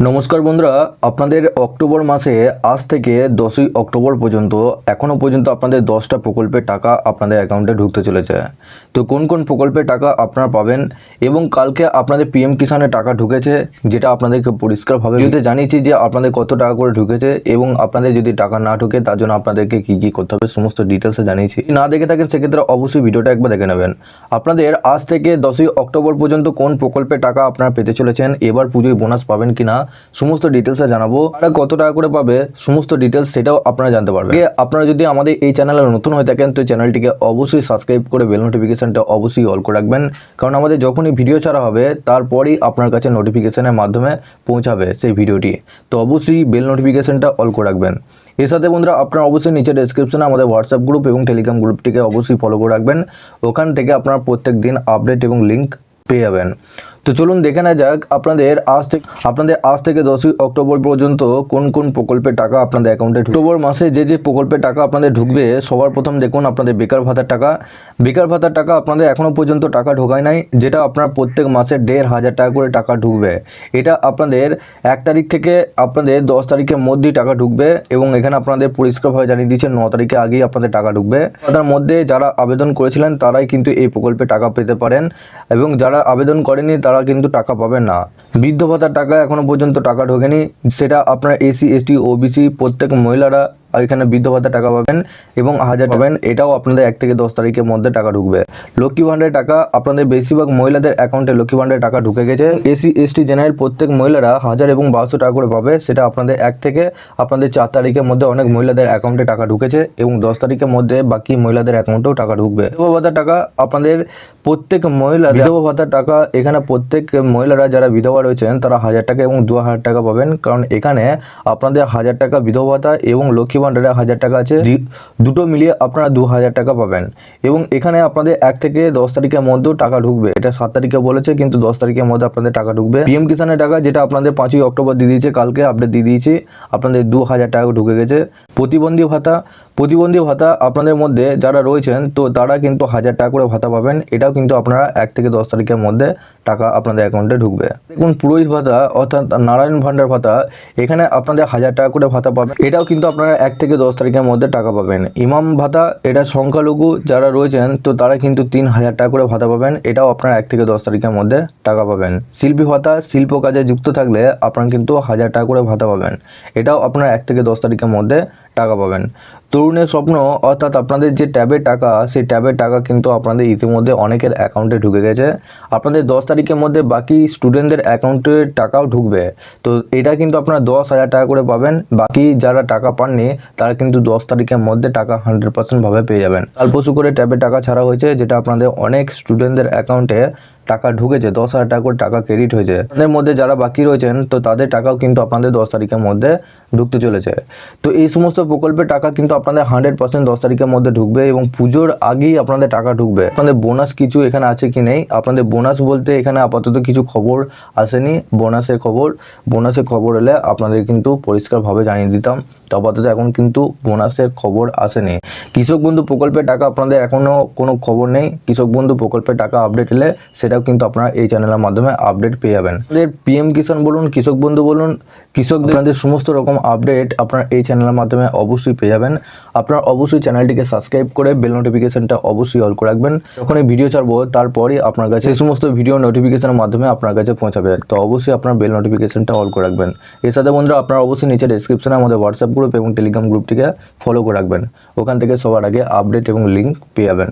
নমস্কার বন্ধুরা আপনাদের অক্টোবর মাসে আজ থেকে দশই অক্টোবর পর্যন্ত এখনও পর্যন্ত আপনাদের দশটা প্রকল্পের টাকা আপনাদের অ্যাকাউন্টে ঢুকতে চলেছে। তো কোন কোন প্রকল্পের টাকা আপনারা পাবেন এবং কালকে আপনাদের পিএম কিষানের টাকা ঢুকেছে যেটা আপনাদেরকে পরিষ্কারভাবে ভিডিওতে জানিয়েছি যে আপনাদের কত টাকা করে ঢুকেছে এবং আপনাদের যদি টাকা না ঢুকে তার জন্য আপনাদেরকে কী কী করতে হবে সমস্ত ডিটেলসে জানিয়েছি। না দেখে থাকেন সেক্ষেত্রে অবশ্যই ভিডিওটা একবার দেখে নেবেন। আপনাদের আজ থেকে দশই অক্টোবর পর্যন্ত কোন প্রকল্পের টাকা আপনারা পেতে চলেছেন এবার পুজোয় বোনাস পাবেন কিনা সমস্ত ডিটেলসটা জানাব। আর কত টাকা করে পাবে, সমস্ত ডিটেলস সেটাও আপনারা জানতে পারবেন। আপনারা যদি আমাদের এই চ্যানেলে নতুন হয়ে থাকেন, তো চ্যানেলটিকে অবশ্যই সাবস্ক্রাইব করে বেল নোটিফিকেশনটা অবশ্যই অল করে রাখবেন। কারণ আমাদের যখনই ভিডিও ছাড়া হবে, তারপরেই আপনার কাছে নোটিফিকেশনের মাধ্যমে পৌঁছাবে সেই ভিডিওটি তো অবশ্যই বেল নোটিফিকেশনটা অল করে রাখবেন। এর সাথে বন্ধুরা, আপনারা অবশ্যই নিচে ডেসক্রিপশনে আমাদের হোয়াটসঅ্যাপ গ্রুপ এবং টেলিগ্রাম গ্রুপটিকে অবশ্যই ফলো করে রাখবেন। ওখান থেকে আপনারা প্রত্যেক দিন আপডেট এবং লিঙ্ক পেয়ে যাবেন। তো চলুন দেখে নেওয়া যাক আপনাদের আজ থেকে আপনাদের আজ থেকে দশই অক্টোবর পর্যন্ত কোন কোন প্রকল্পের টাকা আপনাদের অ্যাকাউন্টে অক্টোবর মাসে যে যে প্রকল্পের টাকা আপনাদের ঢুকবে, সবার প্রথম দেখুন আপনাদের বেকার ভাতার টাকা। বেকার ভাতার টাকা আপনাদের এখনও পর্যন্ত টাকা ঢোকায় নাই, যেটা আপনার প্রত্যেক মাসে দেড় হাজার টাকা করে টাকা ঢুকবে। এটা আপনাদের এক তারিখ থেকে আপনাদের দশ তারিখের মধ্যেই টাকা ঢুকবে এবং এখানে আপনাদের পরিষ্কারভাবে জানিয়ে দিচ্ছে, ন তারিখে আগেই আপনাদের টাকা ঢুকবে। তার মধ্যে যারা আবেদন করেছিলেন, তারাই কিন্তু এই প্রকল্পে টাকা পেতে পারেন এবং যারা আবেদন করেনি তারা কিন্তু টাকা পাবে না। বৃদ্ধ ভাতার টাকা এখনও পর্যন্ত টাকা ঢোকেনি। সেটা আপনার এসি এসটি ওবিসি প্রত্যেক মহিলারা এখানে বৃদ্ধ ভাতার টাকা পাবেন এবং হাজার পাবেন। এটাও আপনাদের এক থেকে দশ তারিখের মধ্যে টাকা ঢুকবে। লক্ষ্মী ভাণ্ডারের টাকা আপনাদের বেশিরভাগ মহিলাদের অ্যাকাউন্টে লক্ষ্মী ভাণ্ডারের টাকা ঢুকে গেছে। এসি, এসটি জেনারেল প্রত্যেক মহিলারা হাজার এবং বারোশো টাকা করে পাবে। সেটা আপনাদের এক থেকে আপনাদের চার তারিখের মধ্যে অনেক মহিলাদের অ্যাকাউন্টে টাকা ঢুকেছে এবং দশ তারিখের মধ্যে বাকি মহিলাদের অ্যাকাউন্টেও টাকা ঢুকবে। বিধবা ভাতার টাকা আপনাদের প্রত্যেক মহিলা বিধবা ভাতার টাকা এখানে প্রত্যেক মহিলারা যারা বিধবা রয়েছেন তারা হাজার টাকা এবং দু হাজার টাকা পাবেন। কারণ এখানে আপনাদের হাজার টাকা বিধবা ভাতা এবং লক্ষ্মী ভাণ্ডারে হাজার টাকা আছে। দুটো মিলিয়ে আপনারা দু হাজার টাকা পাবেন। এবং এখানে আপনাদের এক থেকে দশ তারিখের মধ্যেও টাকা ঢুকবে। এটা সাত তারিখে বলেছে, কিন্তু দশ তারিখের মধ্যে আপনাদের টাকা ঢুকবে। পিএম কিষানের টাকা, যেটা আপনাদের পাঁচই অক্টোবর দিয়ে দিয়েছে, কালকে আপডেট দিয়ে দিয়েছি। আপনাদের দু হাজার টাকা ঢুকে গেছে। প্রতিবন্ধী ভাতা প্রতিবন্ধী ভাতা আপনাদের মধ্যে যারা রয়েছেন, তো তারা কিন্তু হাজার টাকা করে ভাতা পাবেন। এটাও কিন্তু আপনারা এক থেকে দশ তারিখের মধ্যে টাকা আপনাদের অ্যাকাউন্টে ঢুকবে। দেখুন, পুরোহিত ভাতা অর্থাৎ নারায়ণ ভান্ডার ভাতা, এখানে আপনাদের হাজার টাকা করে ভাতা পাবেন। এটাও কিন্তু আপনারা এক থেকে দশ তারিখের মধ্যে টাকা পাবেন। ইমাম ভাতা, এটা সংখ্যালঘু যারা রয়েছেন, তো তারা কিন্তু তিন হাজার টাকা করে ভাতা পাবেন। এটাও আপনারা এক থেকে দশ তারিখের মধ্যে টাকা পাবেন। শিল্পী ভাতা, শিল্প কাজে যুক্ত থাকলে আপনারা কিন্তু হাজার টাকা করে ভাতা পাবেন। এটাও আপনারা এক থেকে দশ তারিখের মধ্যে টাকা পাবেন। তরুণের স্বপ্ন, অর্থাৎ আপনাদের যে ট্যাবের টাকা, সেই ট্যাবের টাকা কিন্তু আপনাদের ইতিমধ্যে অনেকের অ্যাকাউন্টে ঢুকে গেছে। আপনাদের দশ তারিখের মধ্যে বাকি স্টুডেন্টদের অ্যাকাউন্টে টাকাও ঢুকবে। তো এটা কিন্তু আপনারা দশ হাজার টাকা করে পাবেন। বাকি যারা টাকা পাননি, তারা কিন্তু দশ তারিখের মধ্যে টাকা হান্ড্রেড পার্সেন্ট ভাবে পেয়ে যাবেন। কালপশু করে ট্যাবের টাকা ছাড়া হয়েছে, যেটা আপনাদের অনেক স্টুডেন্টদের অ্যাকাউন্টে টাকা ঢুকেছে দশ হাজার টাকা করে টাকা ক্রেডিট হয়েছে তাদের মধ্যে যারা বাকি রয়েছেন, তো তাদের টাকাও কিন্তু আপনাদের দশ তারিখের মধ্যে ঢুকতে চলেছে। তো এই সমস্ত প্রকল্পের টাকা কিন্তু আপনাদের হান্ড্রেড পার্সেন্ট দশ তারিখের মধ্যে ঢুকবে এবং পুজোর আগেই আপনাদের টাকা ঢুকবে। আপনাদের বোনাস কিছু এখানে আছে কি নেই? আপনাদের বোনাস বলতে এখানে আপাতত কিছু খবর আসেনি। বোনাসের খবর বোনাসের খবর এলে আপনাদের কিন্তু পরিষ্কারভাবে জানিয়ে দিতাম। তো আপাতত এখন কিন্তু বোনাসের খবর আসেনি। কৃষক বন্ধু প্রকল্পের টাকা আপনাদের এখনও কোনো খবর নেই। কৃষক বন্ধু প্রকল্পের টাকা আপডেট এলে সেটাও কিন্তু আপনারা এই চ্যানেলের মাধ্যমে আপডেট পেয়ে যাবেন। পিএম কিষাণ বলুন, কৃষক বন্ধু বলুন, কৃষকদের সমস্ত রকম আপডেট আপনারা এই চ্যানেলের মাধ্যমে অবশ্যই পেয়ে যাবেন। আপনার অবশ্যই চ্যানেলটিকে সাবস্ক্রাইব করে বেল নোটিফিকেশনটা অবশ্যই অল করে রাখবেন। যখন এই ভিডিও ছাড়বো, তারপরই আপনার কাছে এই সমস্ত ভিডিও নোটিফিকেশনের মাধ্যমে আপনার কাছে পৌঁছাবে। তো অবশ্যই আপনার বেল নোটিফিকেশনটা অল করে রাখবেন। এর সাথে বন্ধুরা, আপনারা অবশ্যই নিচে ডেসক্রিপশনে আমাদের হোয়াটসঅ্যাপ গ্রুপ এবং টেলিগ্রাম গ্রুপটিকে ফলো করে রাখবেন। ওখান থেকে সবার আগে আপডেট এবং লিঙ্ক পেয়ে যাবেন।